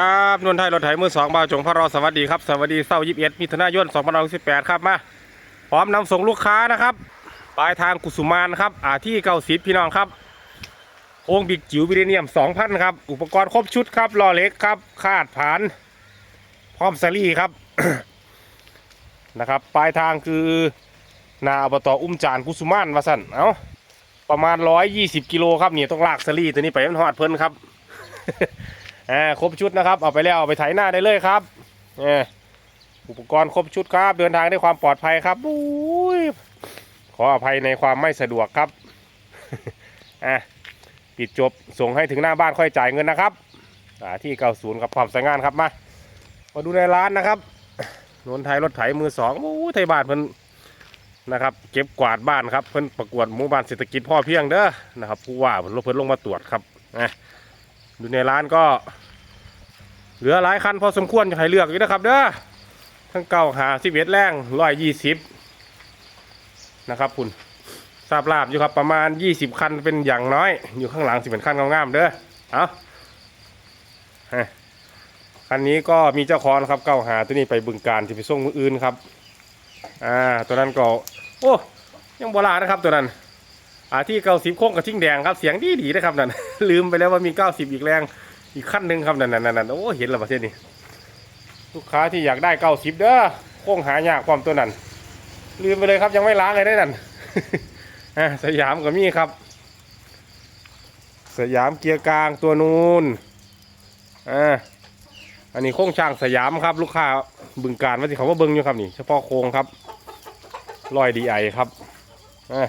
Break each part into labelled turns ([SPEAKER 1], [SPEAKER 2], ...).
[SPEAKER 1] ครับนวลไทยรถไถมือสองบาวจงพระรอสวัสดีครับสวัสดีเสาร์ยี่สิบเอ็ดมิถุนายนสองพันสิบแปดครับมาพร้อมนำส่งลูกค้านะครับปลายทางกุสุมานครับอาที่เก้าสิบพี่น้องครับโอ่งบิ๊กจิ๋ววิเรเนียมสองพันครับอุปกรณ์ครบชุดครับล้อเล็กครับคาดผานพร้อมสลี่ครับนะครับปลายทางคือนาอบตอุ้มจานกุสุมานวาสันเอาประมาณร้อยยี่สิบกิโลครับเนี่ยต้องลากสลี่ตัวนี้ไปมันหอดเพิ่นครับ อ่าครบชุดนะครับ เอาไปแล้วเอาไปไถหน้าได้เลยครับเอออุปกรณ์ครบชุดครับ เดินทางด้วยความปลอดภัยครับอุ้ยขออภัยในความไม่สะดวกครับอะปิดจบส่งให้ถึงหน้าบ้านค่อยจ่ายเงินนะครับที่เก้าศูนย์ครับความสวยงานครับมามาดูในร้านนะครับนนไทยรถไถมือสองโอ้ยไทยบ้านเพิ่นนะครับ เก็บกวาดบ้านครับเพิ่นประกวดหมู่บ้านเศรษฐกิจพ่อเพียงเด้อนะครับผู้ว่าเพิ่นลงเพิ่นลงมาตรวจครับนะดูในร้านก็ เหลือหลายคันพอสมควรจะให้เลือกอยู่นะครับเด้อทั้งเก่าหาสิบเอ็ดแรงร้อยยี่สิบนะครับคุณทราบลาบอยู่ครับประมาณยี่สิบคันเป็นอย่างน้อย อยู่ข้างหลังสิเป็นคันงามๆเด้อเอาคันนี้ก็มีเจ้าขอนครับเก้าหาตัวนี้ไปบึงการจะไปส่งมืออื่นครับอ่าตัวนั้นก็โอ้ยังโบราณนะครับตัวนั้นอ่าที่เก้าสิบโค้งกับทิ้งแดงครับเสียงดีดีนะครับนั่นลืมไปแล้วว่ามีเก้าสิบอีกแรง อีกขั้นหนึ่งครับนั่นนั่นนโอ้เห็นแล้วประเทศนี้ลูกค้าที่อยากได้เก้าสิบเด้อโค้งหายากความตัวนั้นลืมไปเลยครับยังไม่ล้างเลยได้นั่นสยามก็มีครับ สยามเกียร์กลางตัวนูนอ่าอันนี้โค้งช่างสยามครับ ลูกค้าบึงการว่าที่เขาว่าเบิ้งอยู่ครับนี่เฉพาะโค้งครับลอยดีไอครับอ่า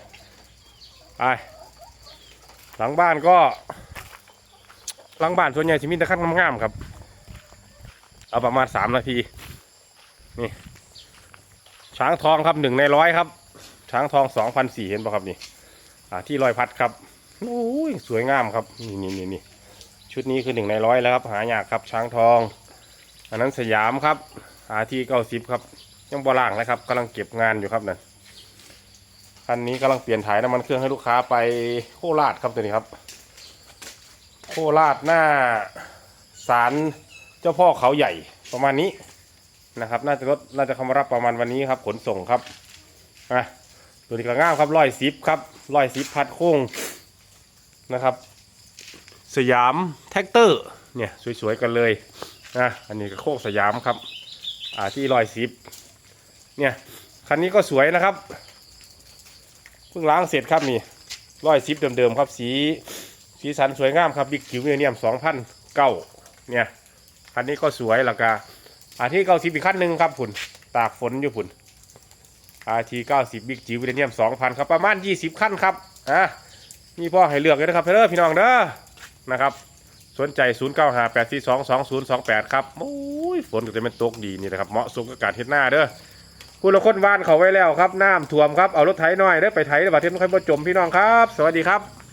[SPEAKER 1] ไปหลังบ้านก็ หลังบ้านส่วนใหญ่จะมีแต่ขั้นงามๆครับ เอาประมาณสามนาที นี่ ช้างทองครับหนึ่งในร้อยครับ ช้างทองสองพันสี่เห็นป่ะครับนี่ อ่าที่ลอยพัดครับโอ้ยสวยงามครับ นี่นี่นี่นี่ชุดนี้คือหนึ่งในร้อยแล้วครับ หายากครับ ช้างทอง อันนั้นสยามครับอาที่เก้าสิบครับ ยังบล่างนะครับกำลังเก็บงานอยู่ครับนั่นคันนี้กำลังเปลี่ยนถ่ายน้ำมันเครื่องให้ลูกค้าไปโคราชครับตัวนี้ครับ คราชหน้าศาลเจ้าพ่อเขาใหญ่ประมาณนี้นะครับ น่าจะรถน่าจะเข้ามารับประมาณวันนี้ครับ ขนส่งครับอะตัวนี้ก็ง่ามครับร้อยสิบครับร้อยสิบพัดโค้งนะครับ สยามแท็กเตอร์เนี่ยสวยๆกันเลยนะอันนี้ก็โค้งสยามครับอ่าที่ร้อยสิบเนี่ยคันนี้ก็สวยนะครับเพิ่งล้างเสร็จครับนี่ร้อยซิปเดิมๆครับสี สีสันสวยงามครับบิ๊กคิวเนียมสองพันเก้าเนี่ยคันนี้ก็สวยแล้วก็อาทีเก้าสิบอีกคันหนึ่งครับผุนตากฝนอยู่ผุนอาทีเก้าสิบบิ๊กจิ๋วเนียมสองพันครับประมาณยี่สิบคันครับอะมีพ่อให้เลือกเลยนะครับเพื่อนพี่น้องเด้อนะครับ สนใจ 0 9 5 8 4 2 2 0 2 8 ครับโอ้ยฝนก็จะเป็นตกดีนี่นะครับ เหมาะสมกับการเฮ็ดหน้าเด้อคุณละคนวานเขาไว้แล้วครับน้ำท่วมครับ เอารถไถหน่อยได้อไปไถได้อบัดเทมค่อยบ่จมพี่น้องครับ สวัสดีครับ